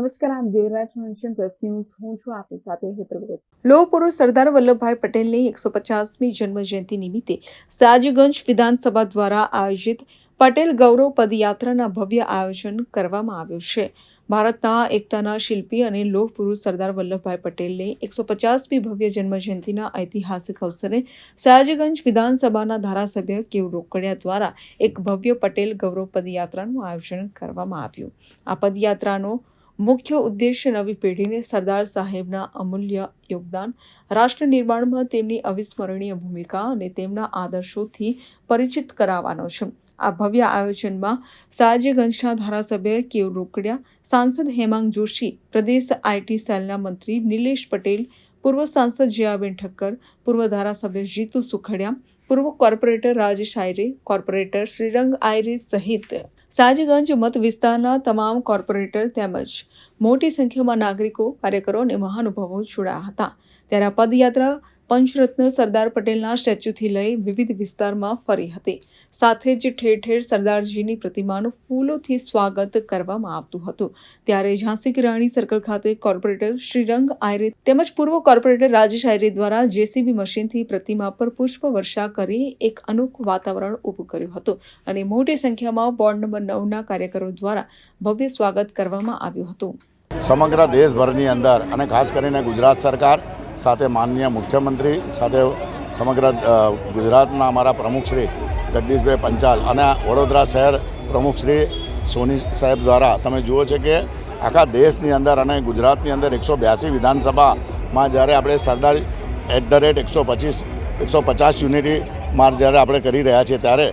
નમસ્કાર, આમ Devraj mention plus હું છું આપની સાથે હેતર લોહ પુરુષ સરદાર વલ્લભભાઈ પટેલની એકસો પચાસમી જન્મજયંતિ નિમિત્તે સાજગંજ વિધાનસભા દ્વારા આયોજિત પટેલ ગૌરવ પદયાત્રાના ભવ્ય આયોજન કરવામાં આવ્યું છે. ભારતના એકતાના શિલ્પી અને લોહ પુરુષ સરદાર વલ્લભભાઈ પટેલને એકસો પચાસમી ભવ્ય જન્મજયંતિના ઐતિહાસિક અવસરે સયાજીગંજ વિધાનસભાના ધારાસભ્ય કેવ રોકડિયા દ્વારા એક ભવ્ય પટેલ ગૌરવ પદયાત્રાનું આયોજન કરવામાં આવ્યું. આ પદયાત્રાનો મુખ્ય ઉદ્દેશ્ય નવી પેઢીને સરદાર સાહેબના અમૂલ્ય યોગદાન. રાષ્ટ્ર નિર્માણમાં તેમની અવિસ્મરણીય ભૂમિકા અને તેમના આદર્શોથી પરિચિત કરાવવાનો છે. આ ભવ્ય આયોજનમાં સાજગંજના ધારાસભ્ય કેવ રોકડિયા, સાંસદ હેમાંગ જોશી, પ્રદેશ આઈટી સેલના મંત્રી નિલેશ પટેલ, પૂર્વ સાંસદ જયાબેન ઠક્કર, પૂર્વ ધારાસભ્ય જીતુ સુખડિયા, પૂર્વ કોર્પોરેટર રાજેશ આયરે, કોર્પોરેટર શ્રીરંગ આયરે સહિત સાજગંજ મત વિસ્તારના તમામ કોર્પોરેટર તેમજ મોટી સંખ્યામાં નાગરિકો, કાર્યકરો અને મહાનુભાવો જોડાયા હતા. ત્યારે આ પદયાત્રા પંચરત્ન સરદાર પટેલના સ્ટેચ્યુથી લઈ વિવિધ વિસ્તારમાં ફરી હતી. સાથે જ ઠેર ઠેર સરદારજીની પ્રતિમાનું ફૂલોથી સ્વાગત કરવામાં આવતું હતું. ત્યારે ઝાંસી કી રાણી સર્કલ ખાતે કોર્પોરેટર શ્રીરંગ આયરે તેમજ પૂર્વ કોર્પોરેટર રાજેશ આયરે દ્વારા જેસીબી મશીનથી પ્રતિમા પર પુષ્પ વર્ષા કરી એક અનોખું વાતાવરણ ઊભું કર્યું હતું અને મોટી સંખ્યામાં વોર્ડ નંબર નવના કાર્યકરો દ્વારા ભવ્ય સ્વાગત કરવામાં આવ્યું હતું. સમગ્ર દેશભરની અંદર અને ખાસ કરીને ગુજરાત સરકાર સાથે માનનીય મુખ્યમંત્રી સાથે સમગ્ર ગુજરાતના અમારા પ્રમુખશ્રી જગદીશભાઈ પંચાલ અને વડોદરા શહેર પ્રમુખશ્રી સોની સાહેબ દ્વારા તમે જુઓ છે કે આખા દેશની અંદર અને ગુજરાતની અંદર એકસો બ્યાસી વિધાનસભામાં જ્યારે આપણે સરદાર એટ ધ રેટ એકસો પચીસ, એકસો પચાસ યુનિટીમાં જ્યારે આપણે કરી રહ્યા છીએ ત્યારે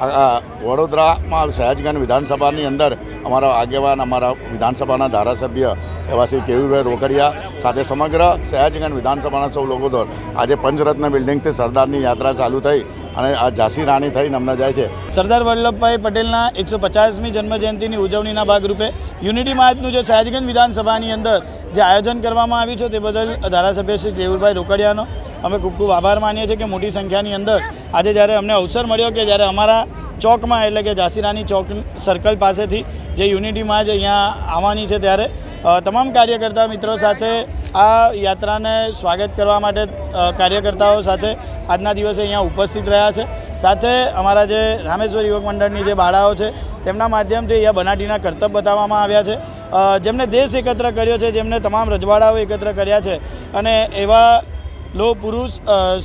વડોદરામાં સયાજગંજ વિધાનસભાની અંદર અમારા આગેવાન, અમારા વિધાનસભાના ધારાસભ્ય એવા શ્રી કેયુભાઈ રોકડિયા સાથે સમગ્ર સયાજગંજ વિધાનસભાના સૌ લોકો દ્વારા આજે પંચરત્ન બિલ્ડિંગથી સરદારની યાત્રા ચાલુ થઈ અને આ ઝાંસી રાણી થઈ નમના જાય છે. સરદાર વલ્લભભાઈ પટેલના એકસો પચાસમી જન્મજયંતિની ઉજવણીના ભાગરૂપે યુનિટી માર્ચનું જે સયાજગંજ વિધાનસભાની અંદર જે આયોજન કરવામાં આવ્યું છે તે બદલ ધારાસભ્ય શ્રી કેવુરભાઈ રોકડિયાનો અમે ખૂબ ખૂબ આભાર માનીએ છીએ કે મોટી સંખ્યાની અંદર આજે જ્યારે અમને અવસર મળ્યો કે જ્યારે અમારા ચોકમાં, એટલે કે ઝાંસીરાની ચોક સર્કલ પાસેથી જે યુનિટીમાં જ અહીંયા આવવાની છે ત્યારે તમામ કાર્યકર્તા મિત્રો સાથે આ યાત્રાને સ્વાગત કરવા માટે કાર્યકર્તાઓ સાથે આજના દિવસે અહીંયા ઉપસ્થિત રહ્યા છે. સાથે અમારા જે રામેશ્વર યુવક મંડળની જે બાળાઓ છે, તેમના માધ્યમથી અહીંયા બનાટીના કરતબ બતાવવામાં આવ્યા છે. જેમને દેશ એકત્ર કર્યો છે, જેમને તમામ રજવાડાઓ એકત્ર કર્યા છે. અને એવા લોહ પુરુષ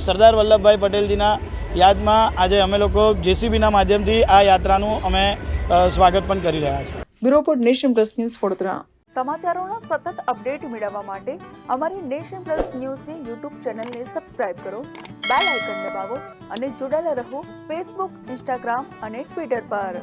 સરદાર વલ્લભભાઈ પટેલજીના યાદમાં આજે અમે લોકો જેસીબીના માધ્યમથી આ યાત્રાનું અમે સ્વાગત પણ કરી રહ્યા છીએ. Bureau report Nation Plus News Vadodara. સમાચારોના સતત અપડેટ મેળવવા માટે અમારી નેશન પ્લસ ન્યૂઝની યુટ્યુબ ચેનલને સબસ્ક્રાઇબ કરો બેલ આઇકન દબાવો અને જોડાયેલા રહો ફેસબુક ઇન્સ્ટાગ્રામ અને ટ્વિટર પર.